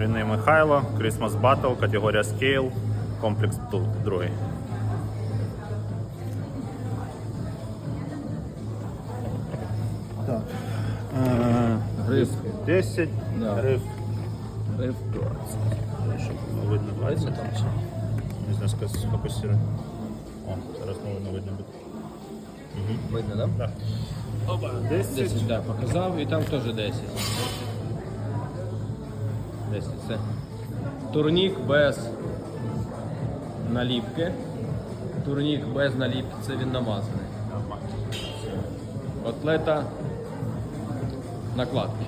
Корінний Михайло, Christmas Battle, категорія Scale, комплекс тут другий. Так. Е, Гриф. 10, Да. гриф, Гриф 20. щоб було видно 20 там чи? Не знаю, сказ- сфокусируй. О, зараз не видно буде. Видно, да? Так. Опа, 10. 10, да, показав, і там теж 10. 10, це. Турнік без наліпки. Турнік без наліпки, це він намазаний. Котлета накладки.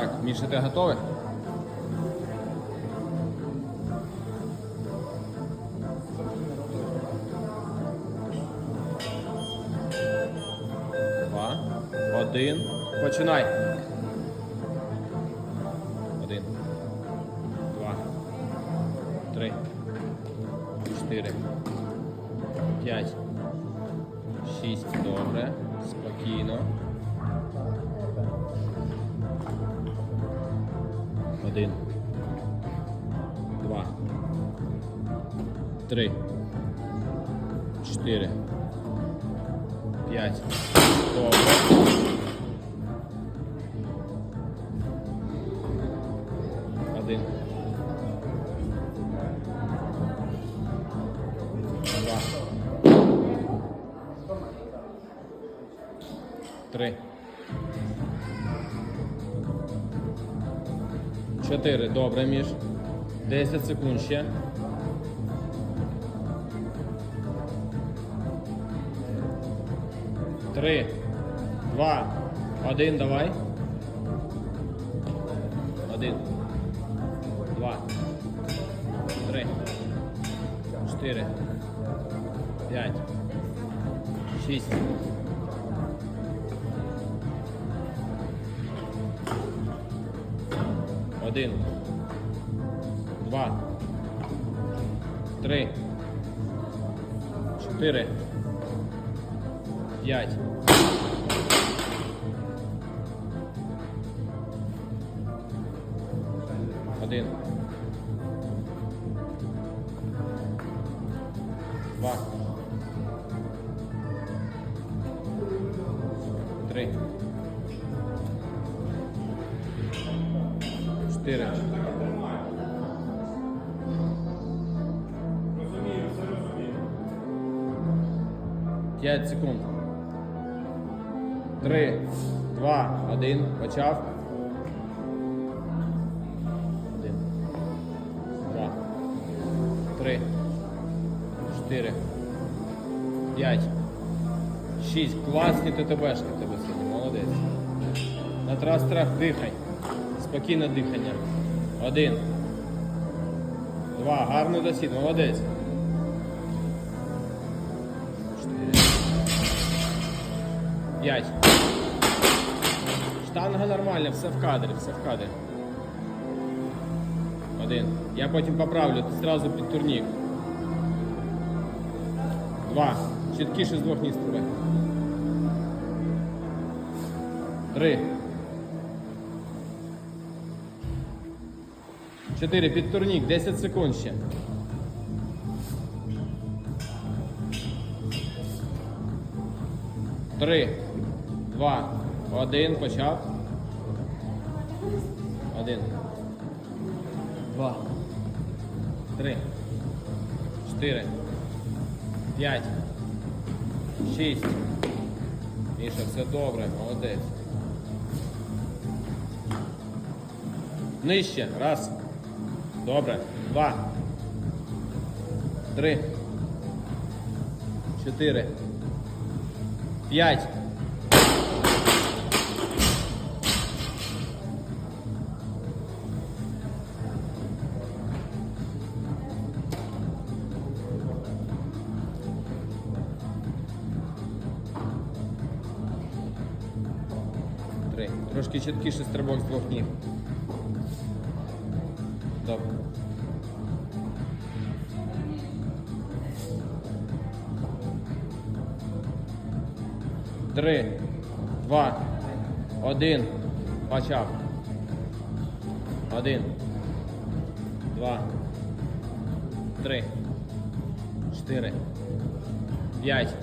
Так, Міша, ти готовий? Два. Один. Починай. Один. Два. Три. Чотири. П'ять. Шість. Добре. Спокійно. Один. Два. Три. Чотири. П'ять. Добре. Один. Два. Три. Чотири. Добре, Міш. 10 секунд ще. Три. Два. Один, давай. Один. Два. Три. Чотири. П'ять. Шість. Один. Два. Три. Чотири. П'ять. Один. Два. Три. Чотири. П'ять секунд. Три, два, один. Почав. Один. Два. Три. Чотири. П'ять. Шість. Класні ТТБшки тебе сьогодні. Молодець. На трас страх дихай. Спокійне дихання. Один. Два. Гарно досід. Молодець. П'ять. Штанга нормальна, все в кадрі, все в кадрі. Один. Я потім поправлю, ти зразу під турнік. Два. Чіткіше з двох ніг стрибай. Три. Чотири. Під турнік. 10 секунд ще. Три, два, один, почав. Один. Два. Три. Чотири. П'ять. Шість. Міша, все добре, молодець. Нижче. Раз. Добре. Два. Три. Чотири. П'ять. Трошки чіткіше стрибок з двох ніг. Добре. Три, два, один. Почав. Один. Два. Три. Чотири. П'ять.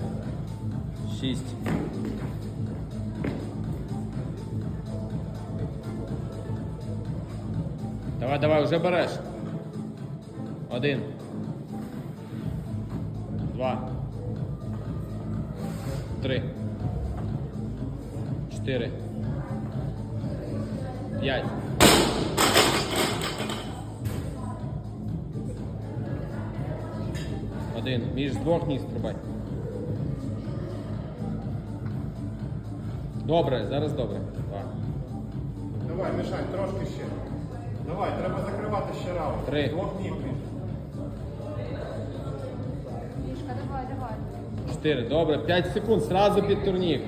Шість. Давай, давай, вже береш. Один. Два. Три. Чотири. П'ять. Один. Між двох ніг стрибай. Добре, зараз добре. Два. Давай, Мішань, трошки ще. Давай, треба закривати ще раунд. Три. Двох ніг. Міш. Мішка, давай, давай. Чотири. Добре. П'ять секунд. Сразу під турнік.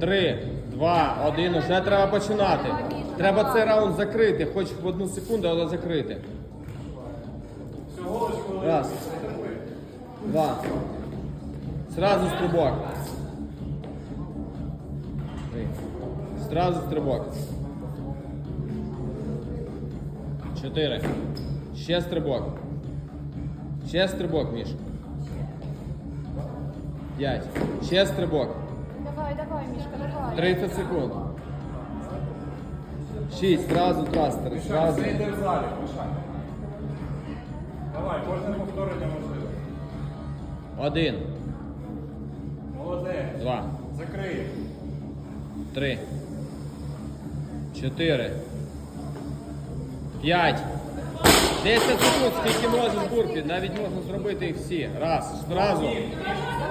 Три, два, один. Уже треба починати. Треба цей раунд закрити. Хоч в одну секунду, але закрити. Всього лиш хвилину. Раз. Два. Сразу стрибок. Три. Сразу стрибок. Чотири. Ще стрибок. Ще стрибок, Міш. П'ять. Ще стрибок. Давай, давай, Мішка, давай. 30 секунд. Шість. Сразу трастери. Мішань, Сразу. це йде в залі, Мішань. Давай, кожне повторення можливо. Один. Молодець. Два. Закрий. Три. Чотири. П'ять. Десять секунд, скільки можеш бурпі. Навіть можна зробити їх всі. Раз. Зразу.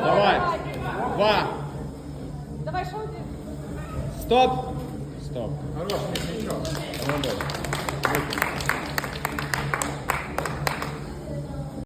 Давай. Два. Давай, що один? Стоп. Стоп. Хорош, нічого.